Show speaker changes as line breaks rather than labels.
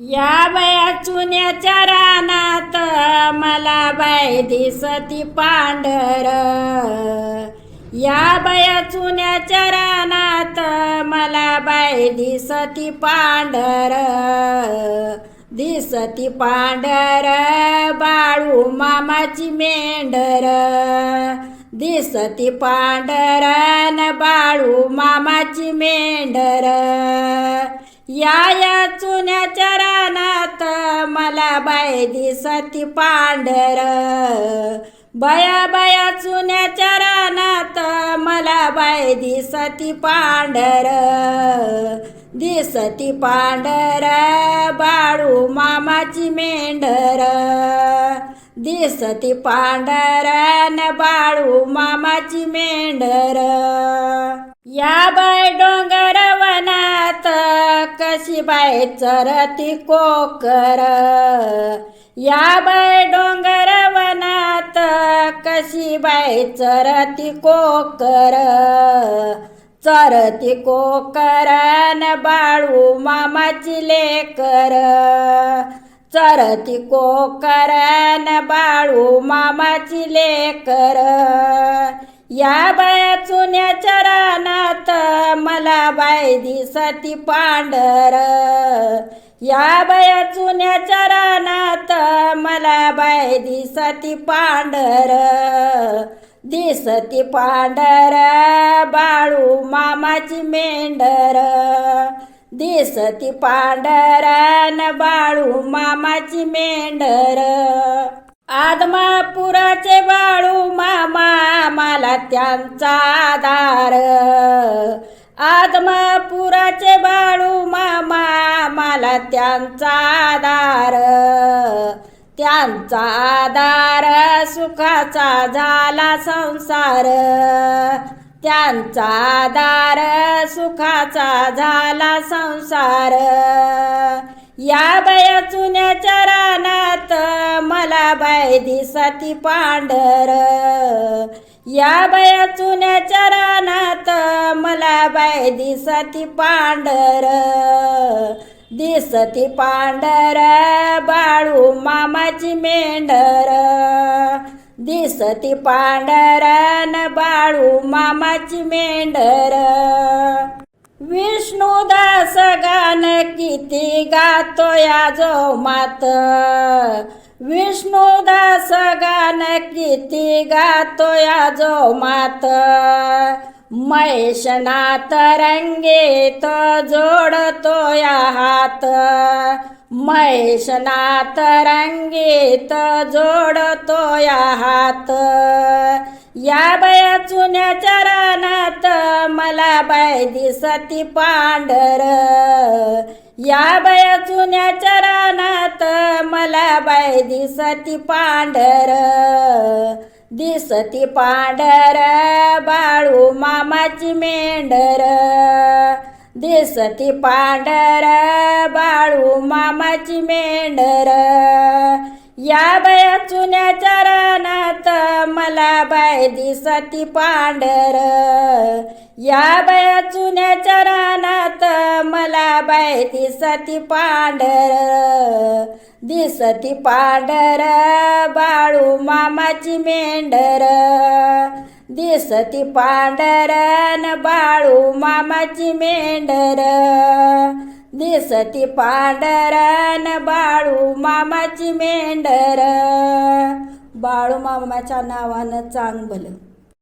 या बया चुन्याच्या रानात मला बाय दिसती पांढर. या बया चुन्याच्या रानात मला बाय दिसती पांढर. दिसती पांढर बाळू मामाची मेंढर. दिसती पांढर न बाळू मामाची मेंढर. या या चुन्याच्या रानात मला बाय दिसती पांढर. बया बया चुन्याच्या रानात मला बाय दिसती पांढर. दिसती पांढर बाळू मामाची मेंढर. दिसती पांढर न बाळू मामाची मेंढर. या बाय डोंगर बाय चरती कोकर. या बाय डोंगर वनात कशी बाय चरती कोकर? चरती कोकर न बाळू मामाची लेकर. चरती कोकर न बाळू मामाची लेकर. या बाया चुन्याच्या रानात बाई दिसती पांढर. या बाया चुन्याच्या रानात मला बाय दिसती पांढर. दिसती पांढर बाळू मामाची मेंढर. दिसती पांढर न बाळू मामाची मेंढर. आदमापुराचे बाळू मामा मला त्यांचा आधार. आदमापुराचे बाळू मामा मला त्यांचा आधार. त्यांचा आधार सुखाचा झाला संसार. त्यांचा आधार सुखाचा झाला संसार. या बाया चुन्याच्या रानात मला बाय दिसती पांढर. या बाया चुन्याच्या रानात मला बाय दिसती पांढर. दिसती पांढर बाळू मामाची मेंढर. दिसती पांढर न बाळू मामाची मेंढर. विष्णुदास गान किती गातो या जो मात विष्णुदास गान किती गातो या जो मात महेशनाथ रंगेत जोडतो या हात. महेशनाथ रंगेत जोडतो या हात. या बया चुन्याच्या रानात मला बाय दिसती पांढर. या बया चुन्याच्या रानात मला बाय दिसती पांढर. दिसती पांढर बाळू मामाची मेंढर. दिसती पांढर बाळू मामाची मेंढर. या बया चुन्याच्या रानात मला बाय दिसती पांढर. या बाया चुन्याच्या रानात मला बाय दिसती पांढर. दिसती पांढर बाळू मामाची मेंढर. दिसती पांढर न बाळू मामाची मेंढर. दिसती पांढर न बाळू मामाची मेंढर. बाळू मामाच्या नावानं चांग भलं